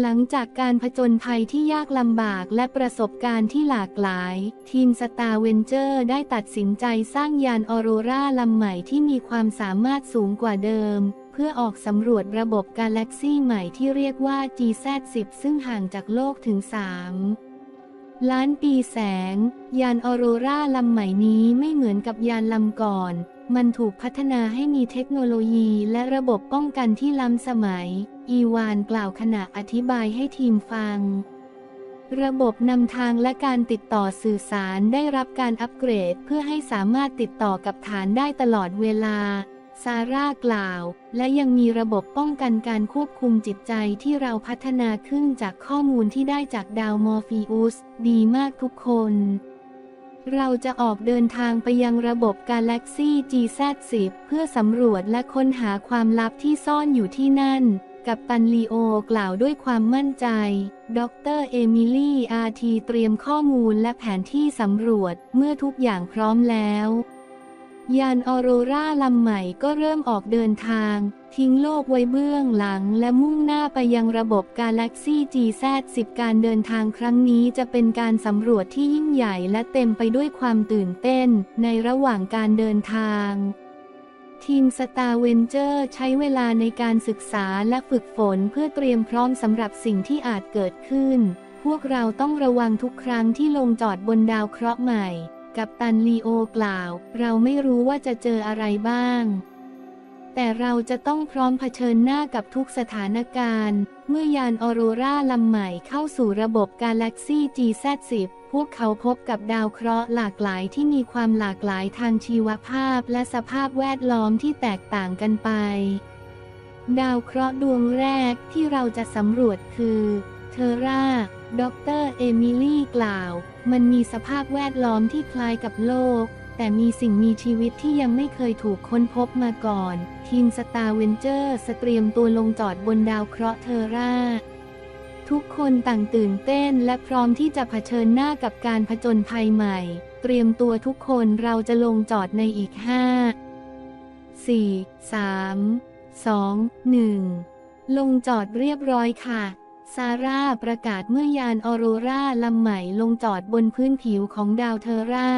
หลังจากการผจญภัยที่ยากลำบากและประสบการณ์ที่หลากหลาย ทีมสตาร์เวนเจอร์ได้ตัดสินใจสร้างยานออโรราลำใหม่ที่มีความสามารถสูงกว่าเดิม เพื่อออกสำรวจระบบกาแล็กซี่ใหม่ที่เรียกว่า GZ10 ซึ่งห่างจากโลกถึง 3 ล้านปีแสง ยานออโรราลำใหม่นี้ไม่เหมือนกับยานลำก่อน มันถูกพัฒนาให้มีเทคโนโลยีและระบบป้องกันที่ล้ำสมัย อีวานกล่าวขณะอธิบายให้ทีมฟัง ระบบนำทางและการติดต่อสื่อสารได้รับการอัปเกรดเพื่อให้สามารถติดต่อกับฐานได้ตลอดเวลา ซาร่ากล่าว และยังมีระบบป้องกันการควบคุมจิตใจที่เราพัฒนาขึ้นจากข้อมูลที่ได้จากดาวมอร์ฟีอุส ดีมากทุกคน เราจะออกเดินทางไปยังระบบกาแล็กซี่ GZ10 เพื่อสำรวจและค้นหาความลับที่ซ่อนอยู่ที่นั่น กับตันลีโอกล่าวด้วยความมั่นใจ ดรเอมิลี่อาทีเตรียมข้อมูลและแผนที่สำรวจเมื่อทุกอย่างพร้อมแล้ว ยานออโรราลำใหม่ก็เริ่มออกเดินทาง ทิ้งโลกไว้เบื้องหลังและมุ่งหน้าไปยังระบบกาแล็กซี่ GZ10 การเดินทางครั้งนี้จะเป็นการสำรวจที่ยิ่งใหญ่และเต็มไปด้วยความตื่นเต้น ในระหว่างการเดินทางทีมสตาร์เวนเจอร์ใช้เวลาในการศึกษาและฝึกฝนเพื่อเตรียมพร้อมสำหรับสิ่งที่อาจเกิดขึ้น พวกเราต้องระวังทุกครั้งที่ลงจอดบนดาวเคราะห์ใหม่ กับตันลีโอกล่าว เราไม่รู้ว่าจะเจออะไรบ้าง แต่เราจะต้องพร้อมเผชิญหน้ากับทุกสถานการณ์ เมื่อยานออโรราลำใหม่เข้าสู่ระบบกาแล็กซี่ GZ10 พวกเขาพบกับดาวเคราะห์หลากหลายที่มีความหลากหลายทางชีวภาพและสภาพแวดล้อมที่แตกต่างกันไป ดาวเคราะห์ดวงแรกที่เราจะสำรวจคือ เทอร่า ดรเอมิลี่กล่าว มันมีสภาพแวดล้อมที่คล้ายกับโลก แต่มีสิ่งมีชีวิตที่ยังไม่เคยถูกค้นพบมาก่อน ทีมสตาร์เวนเจอร์สเตรียมตัวลงจอดบนดาวเคราะห์เทอร่า ทุกคนต่างตื่นเต้นและพร้อมที่จะเผชิญหน้ากับการผจญภัยใหม่ เตรียมตัวทุกคนเราจะลงจอดในอีก5 4 3 2 1ลงจอดเรียบร้อยค่ะ ซาร่าประกาศเมื่อยานออโรราลำใหม่ลงจอดบนพื้นผิวของดาวเทอร่า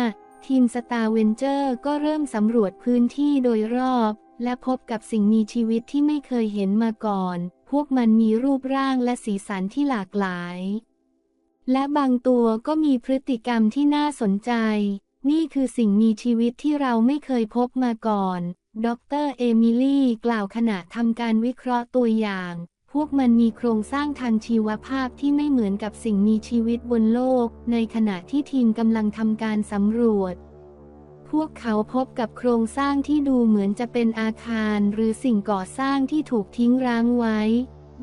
ทีมสตาร์เวนเจอร์ก็เริ่มสำรวจพื้นที่โดยรอบ และพบกับสิ่งมีชีวิตที่ไม่เคยเห็นมาก่อน พวกมันมีรูปร่างและสีสันที่หลากหลาย และบางตัวก็มีพฤติกรรมที่น่าสนใจ นี่คือสิ่งมีชีวิตที่เราไม่เคยพบมาก่อน ดรเอมิลี่กล่าวขณะทำการวิเคราะห์ตัวอย่าง พวกมันมีโครงสร้างทางชีวภาพที่ไม่เหมือนกับสิ่งมีชีวิตบนโลก ในขณะที่ทีมกำลังทำการสำรวจ พวกเขาพบกับโครงสร้างที่ดูเหมือนจะเป็นอาคาร หรือสิ่งก่อสร้างที่ถูกทิ้งร้างไว้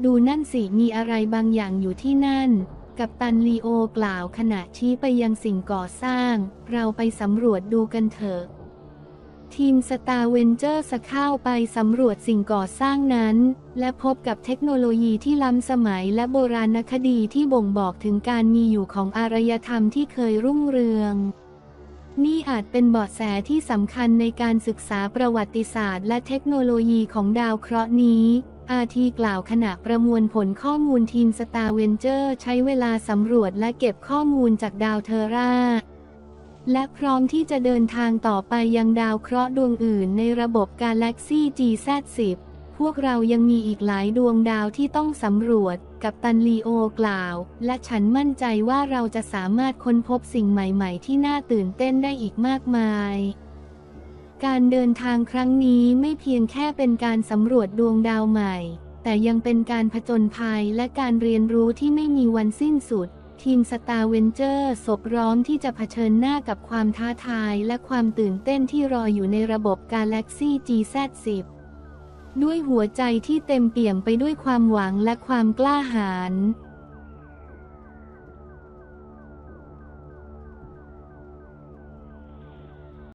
ดูนั่นสิมีอะไรบางอย่างอยู่ที่นั่น กับตันลีโอกล่าวขณะชี้ไปยังสิ่งก่อสร้าง เราไปสำรวจดูกันเถอะ ทีมสตาร์เวนเจอร์สเข้าไปสำรวจสิ่งก่อสร้างนั้น และพบกับเทคโนโลยีที่ล้ำสมัยและโบราณคดีที่บ่งบอกถึงการมีอยู่ของอารยธรรมที่เคยรุ่งเรือง นี่อาจเป็นเบาะแสที่สำคัญในการศึกษาประวัติศาสตร์ และเทคโนโลยีของดาวเคราะห์นี้ อาทีกล่าวขณะประมวลผลข้อมูลทีมสตาร์เวนเจอร์ใช้เวลาสำรวจและเก็บข้อมูลจากดาวเทอร่า และพร้อมที่จะเดินทางต่อไปยังดาวเคราะห์ดวงอื่นในระบบกาแล็กซี่ GZ10 พวกเรายังมีอีกหลายดวงดาวที่ต้องสำรวจ กับตันลีโอกล่าว และฉันมั่นใจว่าเราจะสามารถค้นพบสิ่งใหม่ๆ ที่น่าตื่นเต้นได้อีกมากมาย การเดินทางครั้งนี้ไม่เพียงแค่เป็นการสำรวจดวงดาวใหม่ แต่ยังเป็นการผจญภัยและการเรียนรู้ที่ไม่มีวันสิ้นสุด ทีมสตาร์เวนเจอร์สบร้อมที่จะเผชิญหน้ากับความท้าทายและความตื่นเต้นที่รออยู่ในระบบกาแล็กซี่ GZ10 ด้วยหัวใจที่เต็มเปี่ยมไปด้วยความหวังและความกล้าหาญ